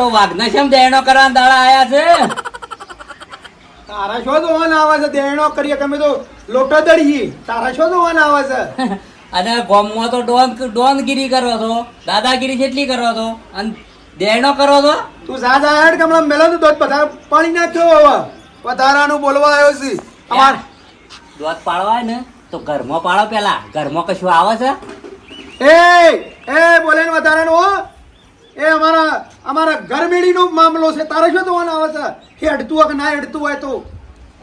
તો વાઘના શેમ દેણો કરવા દાડા આયા છે? તારા શો જોવાના આવે છે? દેણો કરીએ તમે તો લોટો દળીએ. તારા શો જોવાના આવે છે? અને ગોમમાં તો ડોન ડોનગીરી કરો છો. દાદાગીરી જેટલી કરો છો? અને દેણો કરો છો? તું સાજ આયા કે હમણાં મેલો તો દોધ બધા પાણી નાખ્યો હવે? વધારાનું બોલવા આવ્યો છે. અમાર દોત પાડવા ને? તો ઘરમાં પાડો પેલા. ઘરમાં કશું આવે છે? એ એ બોલે ને વધારાનું એ અમારા અમારા ઘરમેળીનો મામલો છે. તારે શું જોવાના આવે છે? હેડતું હોય કે ના હેડતું હોય તો?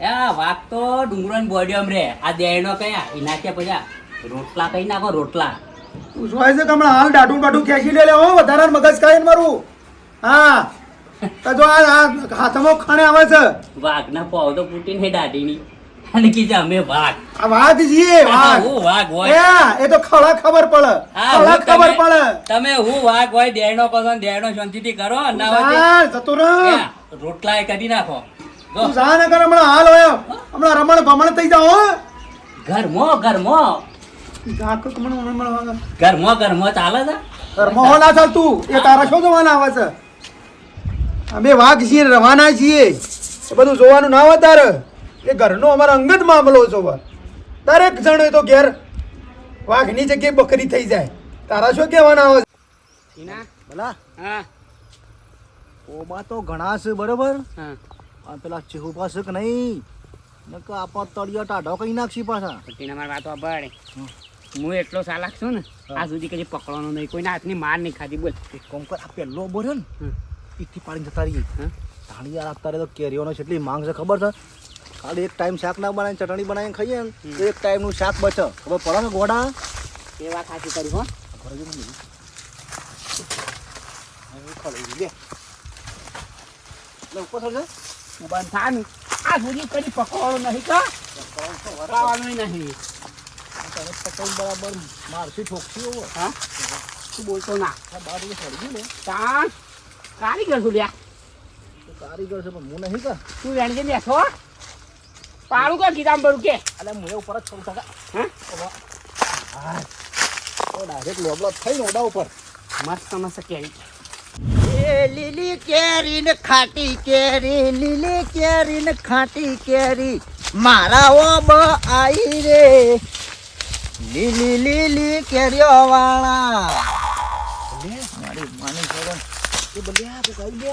એ વાઘ તો ડુંગરન બોડીયમ રે. આ દેણો કયા? એના કે પછી રોટલા કઈ નાખો રોટલા. તું જોઈ છે કે હમણાં હાલ દાઢું બાઢું ખેંચી લે લે હો વધારે મગજ ખાઈને મારું. હા. તો જો આ હાથમાં ખાણે આવે છે. વાઘના પાવ તો પૂટીને દાઢીની. અને કીધા અમે વાઘ. આ વાઘ છીએ વાઘ. હું વાઘ હોય. એ તો ખળા ખબર પડે. ખળા ખબર પડે. તમે હું વાઘ હોય દેણો કરો ને દેણો શાંતિથી કરો ના હોય જતો રોટલા કરી નાખો. તું જા ને કર હમણાં હાલ હોય હમણાં રમણ ભમણ થઈ જાઓ ઘરમો ઘરમો. ઘરમો ઘરમો ચાલે છે? ઘરમાં હો ના ચાલતું. એ તારા શું જોવાના આવે છે? અમે વાઘ છીએ રવાના છીએ. એ બધું જોવાનું ના હોય તારે. એ ઘરનો અમારો અંગત મામલો છો દરેક જણ એ તો ઘેર વાઘની જગ્યાએ બકરી થઈ જાય. તારા શું કહેવાના આવે? ભલા? હા. ઓમાં તો ઘણા છે બરોબર? હા. પેલા ચેહુ પાસે કે નહીં? નકર આપા તળિયા ટાઢો કઈ નાખશી પાછા. પટ્ટીના મારી વાત અભાડે હું એટલો સાલાક છું ને આ સુધી કદી પકડવાનો નહીં. કોઈના હાથની માર નહીં ખાધી બોલ. એક કોમ કર આ પેલો બોર્યો ને. ઈથી પાડીને જતા રહીએ. ધાણી યાર અત્યારે તો કેરીઓનો કેટલી માંગ છે ખબર છે? ખાલી એક ટાઈમ શાક ના બનાવીને ચટણી બનાવીને ખાઈએ ને તો એક ટાઈમનું શાક બચે. ખબર પડે ને ગોડા? એ વાત સાચી કરી હો. બરાબર મારથી ઠોકશી. હા? તું બોલતો ના? કારીગર છું લ્યા? કારીગર છે પણ હું નહીં કા. તું જાણી બેઠો? પાડું કે ગીતામ બરું કે? અલે હું ઉપર જ છોડું કાકા. હા? તો ડાયરેક્ટ લોબલો થઈને ઓડા ઉપર. મસ્ત મસ્ત કેરી. એ લીલી કેરી ને ખાટી કેરી લીલી કેરી ને ખાટી કેરી મારા ઓબ આઈ રે. લીલી લીલી કેરીઓ વાળા. મારી માની છોડન એ બલ્યા તો કહી દે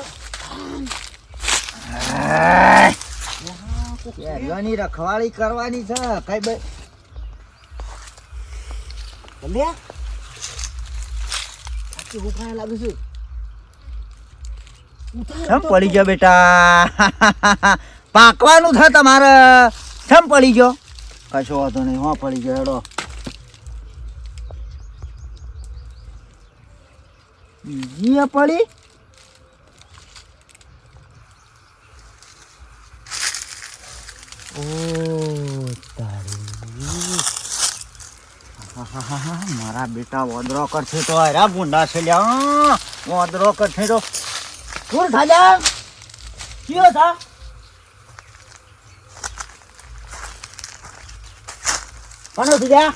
કેરીઓની રખવાળી કરવાની છે. કઈ બે સમજ્યા આખી ઊભા લાગુ છું. સમ પડી ગયો બેટા. પાકવાનું છે તમારે. સમ પડી ગયો. કશો વાંધો નહીં હા પડી ગયો હેડો. બીજી પડી? ઓ તારી મારા બેટા વદરો કરશે તો અરે ગુંડા છે લ્યા વદરો કરશે તો. શું થાજા કયો થા? કનો થી જા.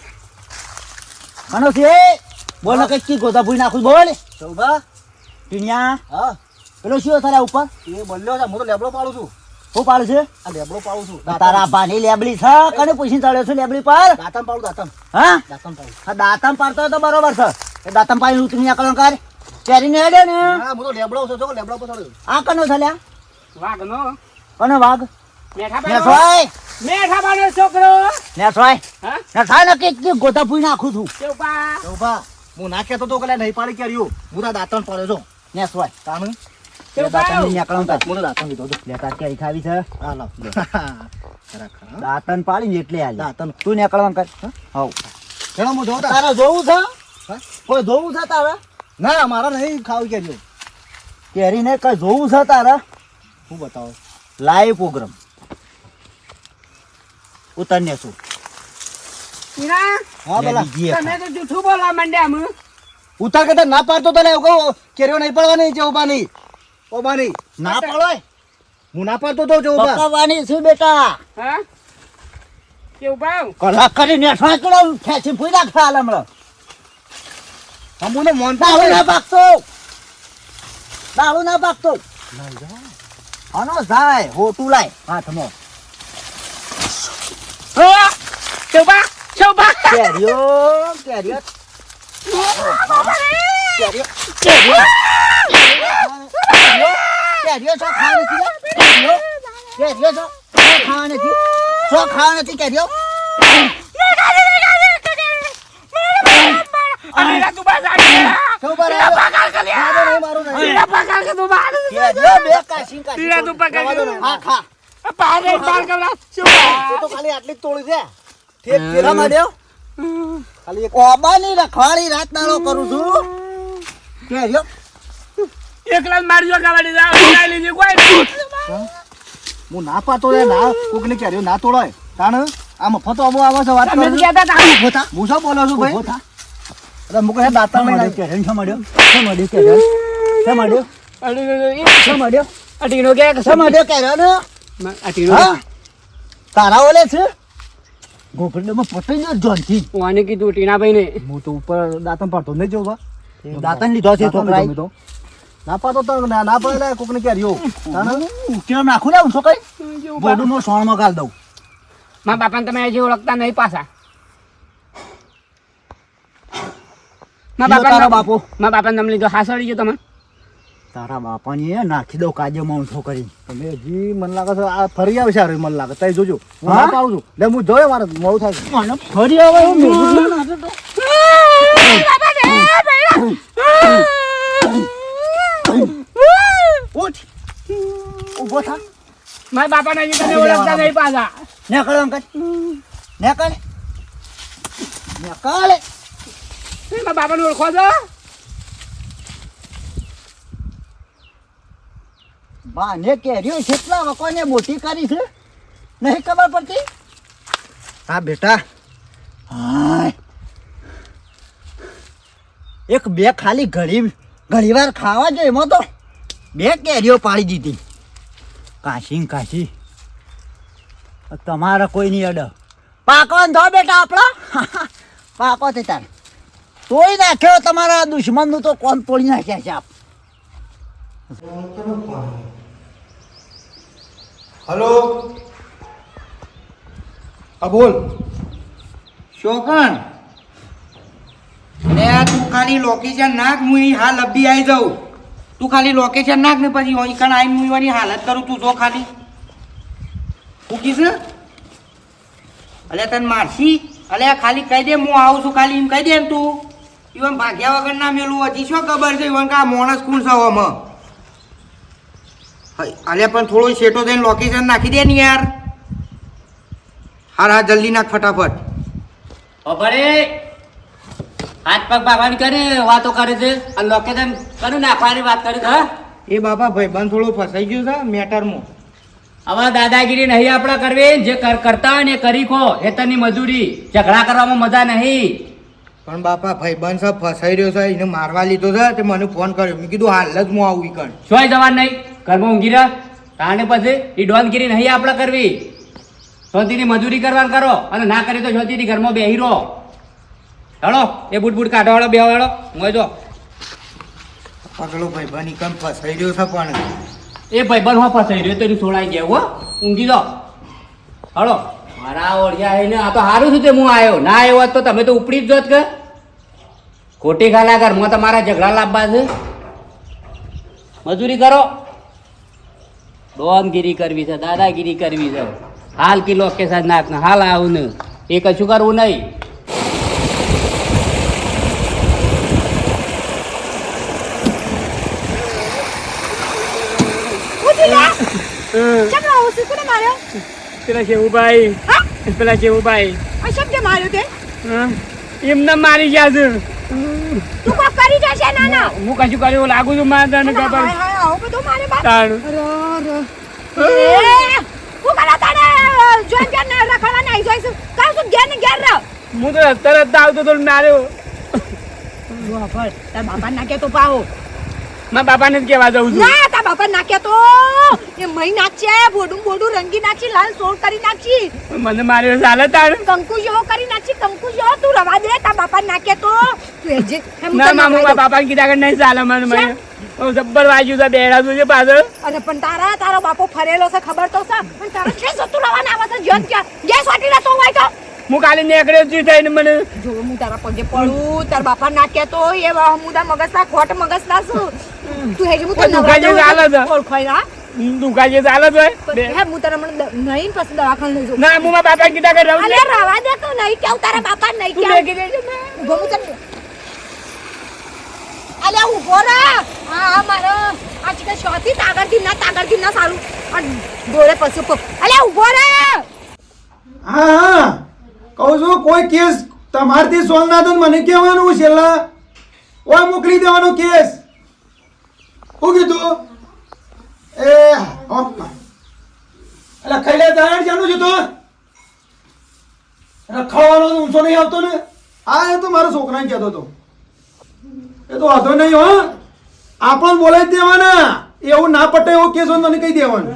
કનો થી બોલ કઈ કી ગોતા ભૂઈ નાખું બોલ. ચૌબા ટીણિયા? હા. પેલો શું તારા ઉપર? એ બોલ્યો છે હું તો લેબડો પાડું છું. હું પાડું છે? આ લેબડો પાડું છું. તારા ભાની લેબડી છે? કને પૂછીને ચડ્યો છું લેબડી પર? દાતમ પાડું દાતમ. હા? દાતમ પાડું. હા દાતમ પાડતો હોય તો બરોબર છે. એ દાતમ પાડી તું ટીણિયા કર. કેરી ને હેડે ને. હા હું તો લેબડો છું જો લેબડો પર ચડ્યો? આ કનો છે લ્યા? વાઘનો. કનો વાઘ? મેઠા ને મેઠા બાનો છોકરો. ને હા? ને ને કે ગોતા પૂઈ નાખું છું. ચોપા. ઊભા હું ના કહેતો તો કે નહીં પાડી કર્યો હું તો દાંતણ પડ્યો છું. ને સોય દાંતણ પાડી એટલે આલી. દાંતણ. તું નીકળવા કર. હવ ચલો હું જોઉં તારે જોવું છે? કોઈ જોવું છે તારે? ના મારા નહીં ખાવું કેરીઓ કેરી ને કઈ જોવું છે તારે? શું બતાવો? લાઈવ પ્રોગ્રામ ઉતરને છું ઈરા હા બોલા તમે તો જૂઠું બોલવા માંડ્યા અમે ઉતાર કરતા ના પાડતો તને લે કહું કેરીઓ નહીં પડવાની છે ઊભા નહીં નહીં ના પડવાય હું ના પાડતો તો જો ઊભા પકાવવાની છે બેટા? હા? કેવું ભાવ? કલાક કરીને ઠાકડો ખેંચી ફૂઈ નાખતા હાલ હમણાં. હમુને મોનતા હોય. ના પાકતો. દારૂ ના પાકતો. આનો જાય હોટું લાય હાથમાં. હા, શોભા શોભા કેરીઓ કેરિયો કેરીઓ કેરીઓ કેરીઓ કેરીઓ છો ખાવા નથી કેરીઓ કેરીઓ ખાવા નથી ખાવા નથી કેરીઓ ખાલી આટલી જ છે. ઠેક ખાલી એક ઓબાની રખવાડી રાત નાળો કરું છું. કેરીઓ એકલા જ મારજો કવાડી જાવ લઈ લીધી કોઈ. હું? ના પાતો રે ના. કોકની કેરીઓ ના તોડાય. તાણ આ મફતો અમો આવે છે વાત તમે જ કહેતા હતા. ઊભો થા. હું શું બોલો છું ભાઈ? અરે મુકો હે દાતા માં કેરીઓ શું મળ્યો? શું મળ્યો કેરીઓ શું મળ્યો? અરે, શું મળ્યો? આ ટીનો કે કે શું મળ્યો ને તારા ઓલે છે? ગોપડીમાં પટાઈ ગયો જોનથી. કોને કીધું ટીનાભાઈ ને હું તો ઉપર દાંતણ પડતો નહીં જોવા. દાંતણ લીધો છે છોકરાએ. ના પાડતો તો ના ના પડે કોકને કેરીઓ તાણ? ઉકેલ નાખું ને છો કઈ? બોડું નો સોણમાં ગાલ દઉં. મા બાપાને તમે હજી ઓળખતા નહીં પાછા. મા બાપા બાપો? મા બાપા તમે લીધો હાસડી ગયો તમે. તારા બાપાની એ નાખી દઉં કાજે માણસો કરી. તમે હજી મને લાગે છે આ ફરી આવશે હારું મને લાગે. તઈ જોજો. હું ના પાડું છું. લે હું જોયો મારે મોડું થાય મને ફરી આવે હું જ ના નાખે તો. ઉઠ ઊભો થા મારા બાપાને હજી તને ઓળખતા નહીં પાછા. નેકળ અંકલ. નકળ. નકળ. મારા બાપાને ઓળખો છો? બાને કેરીઓ કેટલા વકોને મોટી કરી છે નહીં ખબર પડતી? હા બેટા. હાય. એક બે ખાલી ઘડી ઘડીવાર ખાવા જોઈએ એમાં તો બે કેરીઓ પાડી દીધી. કાશી ને કાશી. તમારે કોઈ નહીં અડ. પાકો ધો બેટા આપણો પાકો તે તાર. તોડી નાખ્યો તમારા દુશ્મનનું તો કોણ તોડી નાખ્યા છે આપ? હલો. હા બોલ. શોકણ. લે તું ખાલી લોકેશન નાખ હું હા હાલ આવી જાઉં. તું ખાલી લોકેશન નાખ ને પછી અહીં કણ હું એની હાલત કરું તું જો ખાલી. શું કીધું અલે તને મારશી? અલે ખાલી કહી દે, હું આવું છું ખાલી એમ કહી દે એમ તું. ઈવન ભાગ્યા વગર ના મેલું, હજી શું ખબર છે? ઈવન કે આ માણસ કુલ છે આમાં. અલે પણ થોડો શેટો થઈને લોકેશન નાખી દે ને યાર. હા હા જલ્દી નાખ ફટાફટ. અભરે! હાથ પગ ભાગવાની કરે વાતો કરે છે અને લોકેશન કનું નાખવાની વાત કરે છે હા? એ બાપા ભાઈ બંધ થોડું ફસાઈ ગયું છે મેટરમાં. હવે દાદાગીરી નહીં આપણે કરવી જે કરતા હોય ને કરી ખો હેતરની મજૂરી. ઝઘડા કરવામાં મજા નહીં. પણ બાપા ભાઈ બંધ સાહેબ ફસાઈ રહ્યો છે એને મારવા લીધો છે તે મને ફોન કર્યો. મેં કીધું હાલ જ હું આવું કણ શોય જવાન નહીં ઘરમાં ઊંઘી રહ્યા તાણે પછી એ ડોનગીરી નહીં આપણે કરવી. શોધીની મજૂરી કરવાનું કરો અને ના કરી તો શોધીની ઘરમાં બેહી રહો. હેડો એ બુટ બુટ કાઢો વાળો બે વાળો હું જો પગલો ભાઈ બંધ ઈ કણ ફસાઈ રહ્યો છે પણ. એ ભાઈ બન હો ફસાઈ રહ્યો તો એનું છોડાઈ ગયા હો ઊંઘી દો હળો મારા ઓળખ્યા આવીને આ તો સારું થયું તે હું આવ્યો ના આવ્યો તો તમે તો ઉપડી જ જોત કે. ખોટી ખાલા કર હું તમારા ઝઘડા લાવવા છે. મજૂરી કરો. ડોનગીરી કરવી છે દાદાગીરી કરવી છે. હાલ કિલો કે સાથ નાખ હાલ આવું ને. એ કશું કરવું નહીં. ચમ આવું છું? કોને માર્યો? પેલા શેવુભાઈ પેલા શેવુભાઈ આ શબ્દ માર્યો તે? એમને મારી ગયા છે. તું કોક કરી જશે ના ના હું કશું કર્યું લાગુ છું મારે તને ખબર? આવું બધું મારે તાણ. હું કરા તને જોન જોન ને રખડવા જોઈશ. કાવ છું ઘેર ને ઘેર રહો. હું તો રસ્તા રસ્તા આવતો તો માર્યો. બાપા તાર બાપા કે તો પાવો મારા બાપાને જ કહેવા જઉં છું. ના તા બાપા નાખે તો એ મહી નાખશે બોડું બોડું રંગી નાખી લાલ સોળ કરી નાખી. મને માર્યો ચાલે તાર. કંકુ જેવો કરી નાખી કંકુ જેવો તું રવા દે તા બાપા નાખે તો તું એ જે ના મામા ના મારા બાપાને કીધા કે નહીં ચાલે મને મને. જબ્બર વાગ્યું છે બેડા તું છે પાછળ. અને પણ તારા તારો બાપો ફરેલો છે ખબર તો છે. પણ તારો છે સતું રવાના આવે છે જ્યોત ક્યાં ગેસ વાટી રહેતો હોય તો. હું કાલે નીકળ્યો છું થઈને મને. જો હું તારા પગે પડું તાર બાપા ના કહેતો એ મુદા મગજ ના ખોટ મગજ ના શું તું તો છે, ચાલે છે. હે હું તારા મને નહીં પછી દવાખાને લઈ જાઉં. ના હું મારા બાપા કીધા કે રહું અલે રવા દે તો નહીં કેવું તારા બાપા નહીં તું કેવું મેકી દેજે ને. ઊભો હું તને અલે ઊભો રે હા આ મારો. આ ચીકન શોથી તાગડથી ના તાગડથી ના સારું. ડોળે પછી અલે ઊભો રે હા હા. કહું છું કોઈ કેસ તમારથી સોલ્વ ના તો મને કહેવાનું છેલ્લા ઓય મોકલી દેવાનો કેસ. શું કીધું એ એટલે લે તારણ જાણું છું તો રખાવાનો ઊંચો નહીં આવતો ને આ એ તો મારો છોકરાને કહેતો હતો એ તો વાંધો નહીં હો આપણને બોલાવી દેવાના એવું ના પટે એવો કેસ હોય તો કહી દેવાનું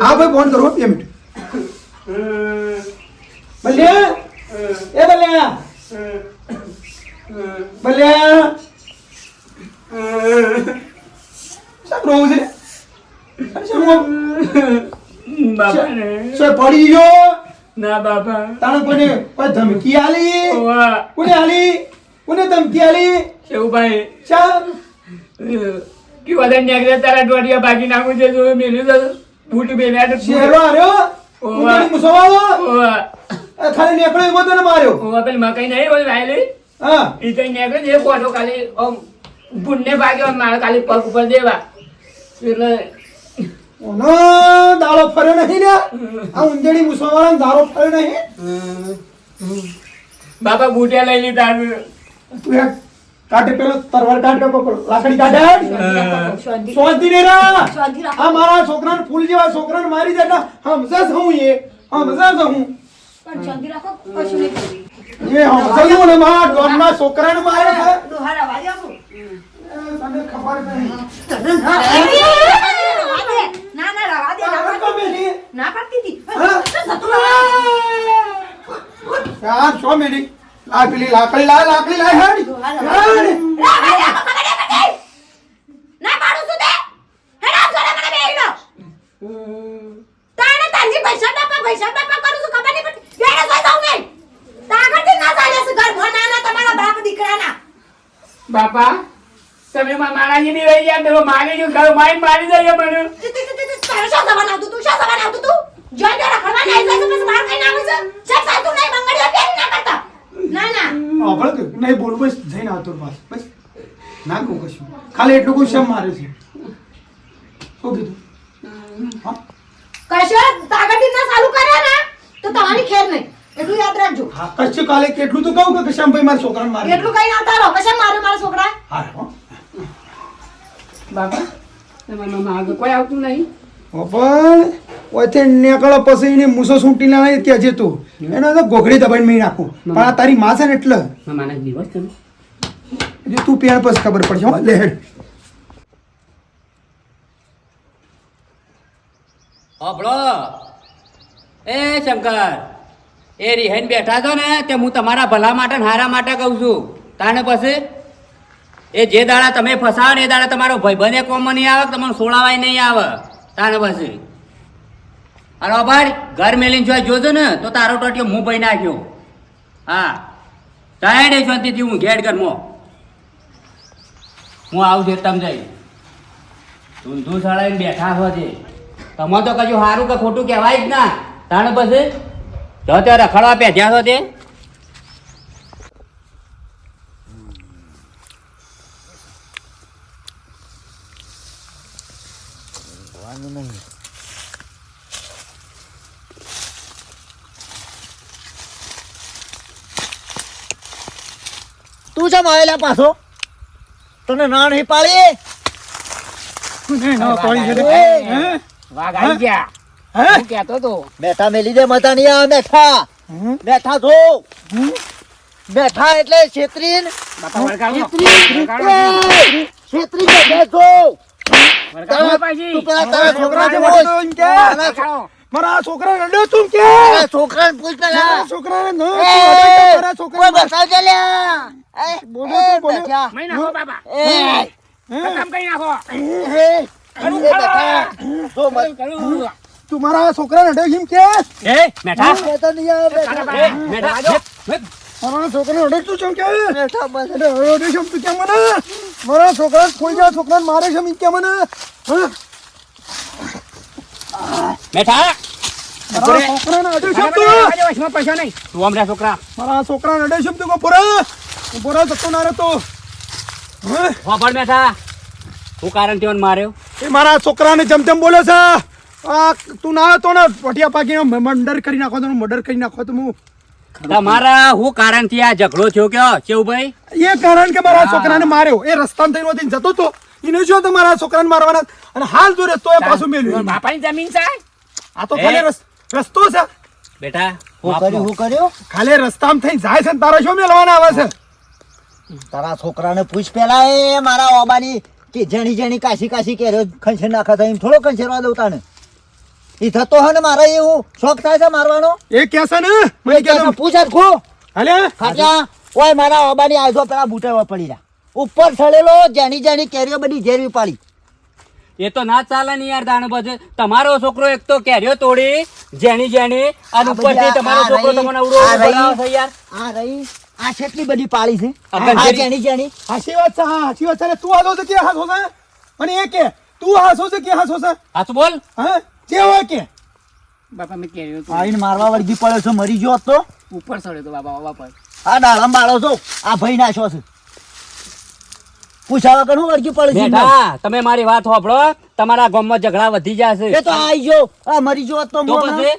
હા ભાઈ ફોન કરો બે મિનિટ બલ્યા એ બલ્યા બલ્યા સાહેબ રોવું છે અરે સાહેબ, હું- બાપા ને સાહેબ, પડી ગયો? ના બાપા. તાણે કોને કોઈ ધમકી આલી કોને આલી કોને ધમકી આલી શેવભાઈ ચા કે વધારે નીકળે તારા ડોડિયા બાકી નાખું છે જો મેલું તો બૂટ બેલ્યા તો શેરો આર્યો ઓવા. મુસવાળો ઓવા. ખાલી નીકળ્યો એવો તને માર્યો? ઓવા પેલી મકાઈ નહીં બોલી વાયલી હા. ઈ તો નીકળે જે કોઠો ખાલી ઓમ ભૂંડને ભાગ્યો મારે ખાલી પગ ઉપર દેવા. એટલે ઓનો દાડો ફર્યો નહીં ને આ ઉંદેડી મુસવાળાનો દાળો ફરે નહીં. બાપા બૂટિયા લઈ લીધા. તું એક કાટે પેલો તરવાર કાઢે લાકડી કાઢે સ્વાધી રે. રા આ મારા છોકરાને ફૂલ જેવા છોકરાને મારી દે ને હમઝા હું એ. હમઝા છું પણ શાંતિ રાખો કશું નહીં કરવું. એ હમઝા છું ને મારા ગામના છોકરાને મારે તને ખબર નહીં રવા દે. ના ના રવા દે ના આગળ તો બેઠી. ના પાડતી હતી. યાર છો મેરી લા પેલી લાકડી લા લાકડી લા હેડ. હેડ. રવા દે, પકડે, પકડે. ના પાડું છું તે. હેડા જોડે મને બેહી લો. તાણે તાંજી પૈસા બાપા પૈસા બાપા કરું છું ખબર નહીં પડતી. બેડે જોઈ જાઉં નહીં તાગડથી ના ચાલે છે. ઘર ભણાના તમારા બાપ દીકરાના. બાપા તમે મારા જેવી રહી ગયા પેલો મારી ગયો ઘર મારી મારી જાય મને. તારે શું સવાલ આવતું તું? શું સવાલ આવતું તું? જોઈ તો રખડવા નહીં જાય છે પછી બહાર કઈ ના આવે છે? નહીં ના કરતા? ના ના. નહીં બોલ બસ જઈને આવતો રહો બસ બસ. ના કહું કશું. ખાલી એટલું કોઈ શેમ મારે છે. શું કીધું? હા? કશો તાગડી ના ચાલુ કરે ને તો તમારી ખેર નહીં. એટલું યાદ રાખજો. હા કશું કાલે કેટલું તો કહું કે શ્યામ ભાઈ મારા છોકરાને મારે. એટલું કઈ આવતા તારો કશા મારે મારા છોકરા હા હો. બાપા તમારા મામા આગળ કોઈ આવતું નહીં. પણ ઓયથી નીકળો પછી એને મૂસો સૂંટી લાવે ત્યાં જતું. એને તો ગોગડી દબાઈને મેં નાખું પણ આ તારી માં છે ને એટલે. મામાના દિવસ તમે હજી તું પેણ પછી ખબર પડશે હો. લે હેડ એ શંકર એ રિહાઈને બેઠા છો ને તે હું તમારા ભલા માટે હારા માટે કહું છું. તાને પછી એ જે દાડા તમે ફસાવો ને એ દાડા તમારો ભાઈબંધ બને કોમ નહીં આવે તમને સોળાવાય નહીં આવે? તારે પછી. અરે ભાઈ ઘર મેલીને જોઈ જોજો ને, તો તારો ટોટિયો હું ભાઈ નાખ્યો. હા. ત્યાં નહીં શાંતિથી હું ઘેડ ઘરમાં હું આવું છું તમે જઈ. ધૂંધું સળાઈને બેઠા હો છે તમે તો કશું સારું કે ખોટું કહેવાય જ ના. તાણે પછી? જો તે રખડવા પેધ્યા છો તે. તું જમ આવેલા પાછો? તને ના નહીં પાડી વાઘ આવી ગયા. હે? હું? કહેતો તો બેઠા મેલી દે મતા નહીં આ બેઠા. બેઠા છો. બેઠા એટલે. છેતરી. છેતરી બેઠો. તારા છોકરા છોકરા હોય. તો કે. તારા વળગાડો. મારા આ છોકરાને અડ્યો તું કે? એ પૂછ પેલા. મારા છોકરાને ન તું એ, અડે કે મારા કોઈ છોકરાને બતાવજે લ્યા. એ, બોલો બોલો. બેઠા. નાખો બાબા એ, કામ કરી નાખો. એ, એ, બેઠા. જો મત. કરું તું મારા આ છોકરાને છે એમ કે? એ મેઠા એ નહીં આવે, મેઠા મારા છોકરા અડે તું ચમ કે? બેઠા, બસ. અરે અડે છે તું કે મને? મારા છોકરા કોઈ જા મારે છે કે મને. અડે આજે પૈસા નહીં તું. છોકરા. મારા છોકરાને અડે છે એમ તું પોરા પોરા જતો ના રહેતો. હા? કારણ માર્યો? એ મારા છોકરાને જેમ તેમ બોલે છે. આ તું ના હતો ને પટિયા પાકી મર્ડર કરી નાખો તો મર્ડર કરી નાખો તો હું તમારા હું કારણથી આ ઝઘડો થયો કે કેવું એ કારણ કે મારા છોકરાને માર્યો. એ રસ્તામાં થઈને વળીને જતો તો. એને જો તમારા મારા છોકરાને મારવાના. અને હાલ જો રસ્તો એ પાછું મેલ્યું બાપાની જમીન છે? આ તો ખાલી રસ્તો છે. બેટા હું કર્યું, હું કર્યું? ખાલી રસ્તામાં થઈને જાય છે ને તારા શું મેળવાના આવે છે? તારા છોકરાને પૂછ પેલા એ મારા ઓબાની કે જણી જણી કાશી કાશી કે ખંચેર નાખા થાય એમ થોડો ખંચેરવા દઉં તાને? ઈ થતો હે ને મારે એવું શોખ થાય છે મારવાનો? એ કે છે ને? મને કે પૂછે ખો. હાલે? ખાટલા ઓય મારા ઓબાની આજો પેલા બૂટે પડી રહ્યા. ઉપર ચડેલો જેની જેની કેરીઓ બધી ઝેરવી પાડી. એ તો ના ચાલે ને યાર દાણ બજે. તમારો છોકરો એક તો કેરીઓ તોડી જેની જેની અને ઉપરથી તમારો છોકરો તમને ઉડો આ રહી- છે યાર. આ રહી આ કેટલી બધી પાળી છે. આ જેની જેની. હાસી વાત છે હા હાસી વાત છે. તું હાસો છે કે હાસો છે? અને એ કે તું હાસો છે કે હાસો છે? હાસ બોલ. હા? જે હોય કે. બાપા મેં કેર્યો તો આઈને મારવા વળગી પડ્યો છો મરી ગયો તો ઉપર ચડ્યો તો બાબા બાપા આ ડાળમ બાળો છો આ ભાઈ નાશો છે. પૂછ્યા વગર વળગી પડે છે બેટા તમે મારી વાત સાંભળો તમારા ગામમાં ઝઘડા વધી જશે. એ તો આઈ ગયો. આ મરી ગયો તો તો. પછી?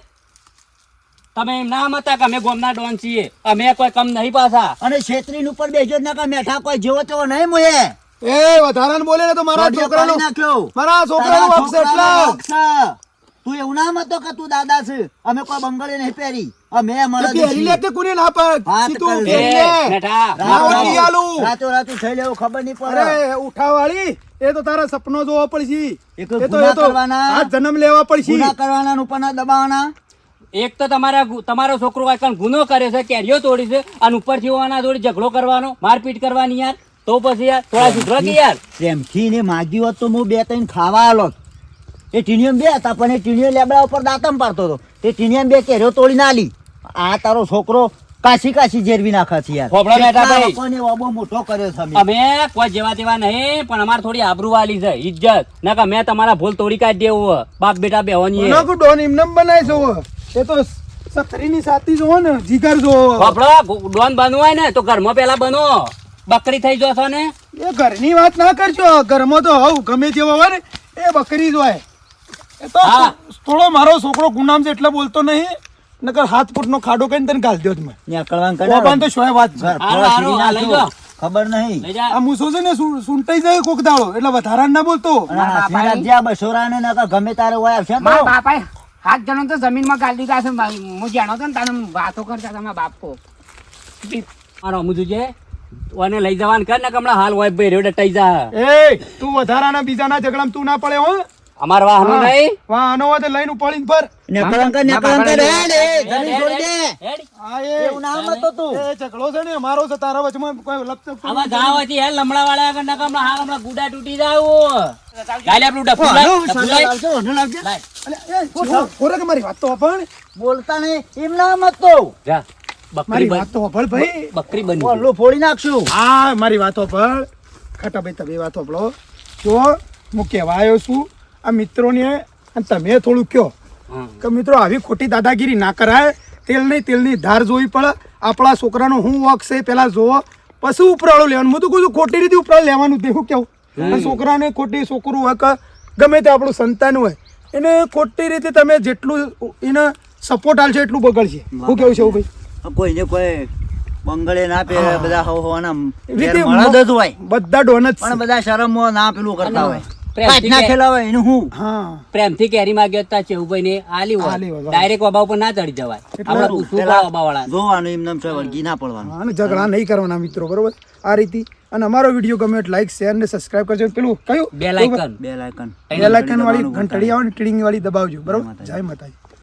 તમે એમ ના મતા કે અમે ગોમના ડોન છીએ. અમે કોઈ કમ નહીં પાછા. અને છેતરીન ઉપર બેજો ના કે મેઠા કોઈ જેવો તેવો નહીં મોયે એ વધારાને બોલે ને તો મારા છોકરાનો નાખ્યો. મારા છોકરાનો તારા તું એવું ના મતો કે તું દાદા છે? અમે કોઈ બંગડી નહીં પહેરી. અમે મળે પહેરી લે કે કોને ના પર તું પહેરી લે. બેટા ના રાતો થઈ લેવું ખબર નહીં પડે. અરે ઉઠાવાળી એ તો તારા સપનો જોવો પડશે. એ તો એ તો આ જન્મ લેવા પડશે. ગુના કરવાના ઉપરના દબાવાના. એક તો તમારા તમારો છોકરો આજકાલ ગુનો કરે છે કેરીઓ તોડી છે અને ઉપરથી હોવાના જોડે ઝઘડો કરવાનો મારપીટ કરવાની યાર. તો પછી યાર થોડા સુધરો કે યાર. પ્રેમથી ને માગ્યું હોત તો હું બે ત્રણ ખાવા આલો એ ટીણીયમ બે હતા પણ એ ટીણીયો લેબડા ઉપર દાંતમ પાડતો હતો. તે ટીણીયમ બે કેરીઓ તોડી ના આ તારો છોકરો કાશી કાશી જેરવી નાખા છે યાર. ખોબડા બેઠા કેટલા ભાઈ. લોકોને ઓબો મોટો કર્યો છે અમે. કોઈ જેવા તેવા નહીં પણ અમાર થોડી આબરૂ વાલી છે ઇજ્જત ના કે મેં તમારા ભૂલ તોડી કાઢી દેવું હે. બાપ બેટા બેવાની કોનો કો ડોન ઇમનમ બનાય છો એ તો સત્રીની સાતી જો ને જીગર જો બાપડો ડોન બનવાય ને તો ઘરમાં પેલા બનો. બકરી થઈ જશો ને? એ ઘરની વાત ના કરજો. ઘરમાં તો હવ ગમે જેવો હોય ને એ બકરી જ હોય. એ તો થોડો મારો છોકરો ગુનામ છે એટલે બોલતો નહીં. નકર હાથ ફૂટનો ખાડો કરીને તને ગાલ દો જ મેં. નીકળવાનું તો શોય વાત. ખબર નહીં. આ મૂસો છે ને સુંટાઈ જાય કોક દાડો એટલે વધારા ના બોલતો. બસોરા બસોરાને નકર ગમે તારે હોય આવશે ને હાથ જણો તો જમીનમાં ગાલ દીધા છે. હું જાણો તો ને તાને વાતો કરતા તમારા મારા બાપકો. મારો અમુ જોજે ઓને લઈ જવાનું કર ને હમણાં હાલ હોય ભાઈ રેવડે ટઈ જા. એ તું વધારાના બીજાના ઝઘડામાં તું ના પડે હો. અમાર વાહનો નહીં. વાહનો હોય તો લઈને ઉપાડીને ફર. નકળંક નકળંક કર. હેડ, હેડ, જમીન છોડી દે. હેડ. આ એ. એવું નામ હતો તું. એ ઝઘડો છે ને અમારો છે તારા વચમાં કોઈ લપચપ આવા જાવ હતી હેલ લમડા વાળા આગળ નકમ હાલ હમણાં ગુડા તૂટી જાવ. ગાલે આપણું ડફુ લાવજો, લાવજો. એ, છોકરા, ખોરાક મારી વાત તો પણ બોલતા નહીં એમ નામ હતો. જા. બકરી મારી વાત તો ભળ ભાઈ. બકરી બની ઓલો ફોડી નાખશું. હા મારી વાતો પર ખટા ભાઈ તમે વાતો અભળો જો હું કહેવા આવ્યો છું આ મિત્રોને અને તમે થોડું કહો. કે મિત્રો આવી ખોટી દાદાગીરી ના કરાય. તેલ નહીં તેલની ધાર જોવી પડે. આપણા છોકરાનો હું વખ છે પેલા જોવો. પછી ઉપરાળું લેવાનું. હું તો કહું છું ખોટી રીતે ઉપરાળું લેવાનું તે હું કેવું અને છોકરાને ખોટી છોકરું હોય કે ગમે તે આપણું સંતાન હોય એને ખોટી રીતે તમે જેટલું એને સપોર્ટ આલશો એટલું બગડશે. હું કેવું છે ભાઈ. કોઈને કોઈ બંગળે ના પહેરે બધા હોવાના બધા ડોન જ પણ બધા શરમમાં ના પેલું કરતા હોય. પ્રેમથી ના કે- એનું હું? હા. પ્રેમથી કેરી માંગ્યો તા ચેવુભાઈ ને આલી આલી હોય હોય. ડાયરેક્ટ ઓબા ઉપર ના ચડી જવાય. આપણે પૂછવું પડે ઓબા વાળા જોવાનું એમને વળગી ના પડવાનું. અને ઝઘડા નહીં કરવાના મિત્રો બરોબર? આ રીતે. અને અમારો વીડિયો ગમે એટલે લાઈક શેર ને સબસ્ક્રાઇબ કરજો. પેલું કયું? બે લાયકન. બે લાયકન. બે લાયકન વાળી ઘંટડી આવે ને ટીડિંગ વાળી દબાવજો બરોબર? જય માતાજી.